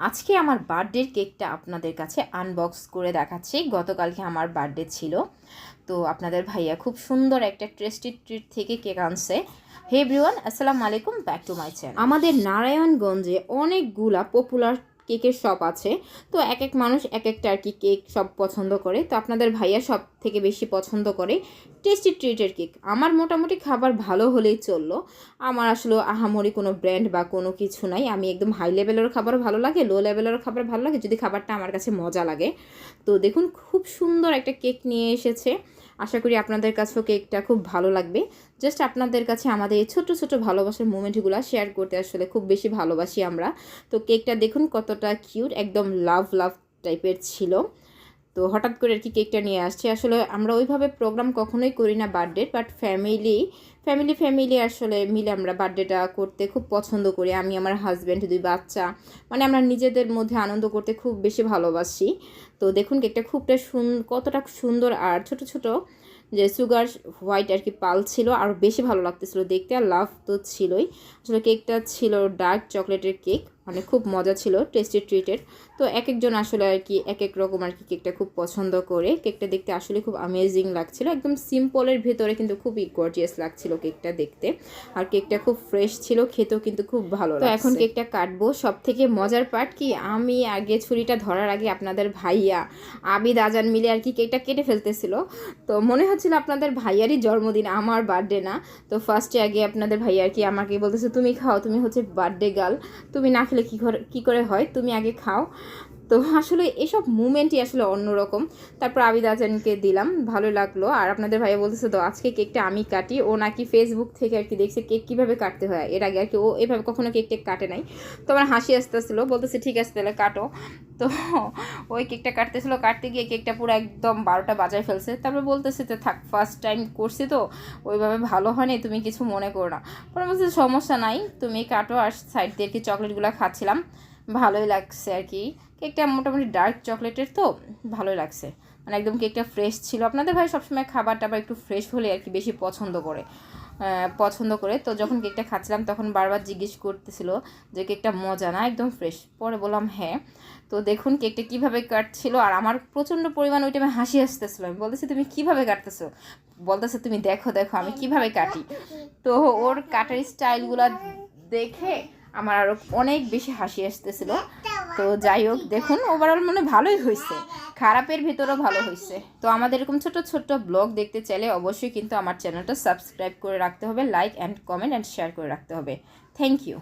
আজকে আমার বার্থডের কেকটা আপনাদের কাছে আনবক্স করে দেখাচ্ছি। গতকালকে আমার বার্থডে ছিল। তো আপনাদের ভাইয়া খুব সুন্দর একটা টেস্টি ট্রিট থেকে কেক আনছে। হে ব্রিওয়ান আসসালামু আলাইকুম ব্যাক টু মাই চ্যানেল আমাদের নারায়ণগঞ্জে অনেকগুলা পপুলার কেকের শপ আছে। তো এক এক মানুষ এক একটা আর কি কেক সব পছন্দ করে। তো আপনাদের ভাইয়া সব থেকে বেশি পছন্দ করে টেস্টি ট্রিটের কেক। আমার মোটামুটি খাবার ভালো হলেই চলল। আমার আসলে আহামরি কোনো ব্র্যান্ড বা কোনো কিছু নাই। আমি একদম হাই লেভেলের খাবার ভালো লাগে লো লেভেলের খাবার ভালো লাগে। যদি খাবারটা আমার কাছে মজা লাগে। তো দেখুন, খুব সুন্দর একটা কেক নিয়ে এসেছে। আশা করি আপনাদের কাছেও কেকটা খুব ভালো লাগবে। জাস্ট আপনাদের কাছে আমাদের এই ছোটো ছোটো ভালোবাসার মুমেন্টগুলো শেয়ার করতে আসলে খুব বেশি ভালোবাসি আমরা। তো কেকটা দেখুন কতটা কিউট একদম লাভ লাভ টাইপের ছিল। তো হঠাৎ করে আর কি কেকটা নিয়ে আসছে। আসলে আমরা ওইভাবে প্রোগ্রাম কখনোই করি না birthday but family family family আসলে মিলে আমরা বার্থডেটা করতে খুব পছন্দ করি। আমি, আমার হাজব্যান্ড দুই বাচ্চা। মানে আমরা নিজেদের মধ্যে আনন্দ করতে খুব বেশি ভালোবাসি। তো দেখুন, কেকটা খুবটা সুন, কতটা সুন্দর আর ছোট ছোট যে সুগার হোয়াইট আর কি পাল ছিল আর বেশি ভালো লাগতেছিল দেখতে। আর লাভ তো ছিলই। আসলে কেকটা ছিল ডার্ক চকলেটের কেক মানে খুব মজা ছিল টেস্টি ট্রিটেড তো এক একজন আসলে আর কি এক এক রকম আর কি কেকটা খুব পছন্দ করে। কেকটা দেখতে আসলে খুব আমেজিং লাগছিল। একদম সিম্পলের ভেতরে কিন্তু খুবই গর্জিয়াস লাগছিল কেকটা দেখতে। আর কেকটা খুব ফ্রেশ ছিল খেতেও কিন্তু খুব ভালো তো এখন কেকটা কাটবো। সব থেকে মজার পার্ট কি? আমি আগে ছুরিটা ধরার আগে আপনাদের ভাইয়া আবিদ আজান মিলে আর কি কেকটা কেটে ফেলতেছিল। তো মনে হচ্ছিল আপনাদের ভাইয়ারই জন্মদিন আমার বার্থডে না। তো ফার্স্টে আগে আপনাদের ভাইয়া আর কি আমাকে বলতেছে তুমি খাও তুমি হচ্ছে বার্থডে গার্ল তুমি না খেলে কী করে কী করে হয়, তুমি আগে খাও। তো আসলে এসব মুমেন্টই আসলে অন্যরকম। তারপর আবিদ আজানকে দিলাম, ভালো লাগল। আর আপনাদের ভাইয়া বলতেছে, তো আজকে কেকটা আমি কাটি। ও নাকি ফেসবুক থেকে আর কি দেখছে কেক কীভাবে কাটতে হয়। এর আগে আর কি ও এভাবে কখনো কেক টেক কাটে নাই। তো আমার হাসি আসতে আসতেছিলো, বলতেছে, ঠিক আছে, তাহলে কাটো। তো ওই কেকটা কাটতেছিল, কাটতে গিয়ে কেকটা পুরো একদম বারোটা বাজায় ফেলছে। তারপর বলতেছে তো থাক ফার্স্ট টাইম করছি তো, ওইভাবে ভালো হয়নি, তুমি কিছু মনে করো না। পরে বলছে, সমস্যা নাই, তুমি কাটো। আর সাইড দিয়ে কি চকলেটগুলো খাচ্ছিলাম। ভালোই লাগছে আর কি। কেকটা মোটামুটি ডার্ক চকলেটের তো, ভালোই লাগছে। মানে একদম কেকটা ফ্রেশ ছিল। আপনাদের ভাই সবসময় খাবার টাবার একটু ফ্রেশ হলে আর কি বেশি পছন্দ করে। পছন্দ করে। তো যখন কেকটা খাচ্ছিলাম, তখন বারবার জিজ্ঞেস করতেছিল যে কেকটা মজা না, একদম ফ্রেশ পরে বললাম হ্যাঁ। তো দেখুন কেকটা কীভাবে কাটছিল, আর আমার প্রচণ্ড পরিমাণ ওই টাইমে হাসি আসতেছিল। আমি বলতেছি, তুমি কীভাবে কাটতেছো? বলতেছে, তুমি দেখো দেখো, আমি কীভাবে কাটি? তো ওর কাটার স্টাইলগুলো দেখে আমার আরও অনেক বেশি হাসি আসতেছিল। তো যাই হোক, দেখুন ওভারঅল মানে ভালোই হয়েছে। খারাপের ভিতরেও ভালো হয়েছে। তো আমাদের এরকম ছোট ছোট ব্লগ দেখতে চাইলে অবশ্যই কিন্তু আমার চ্যানেলটা সাবস্ক্রাইব করে রাখতে হবে like and comment and share করে রাখতে হবে। Thank you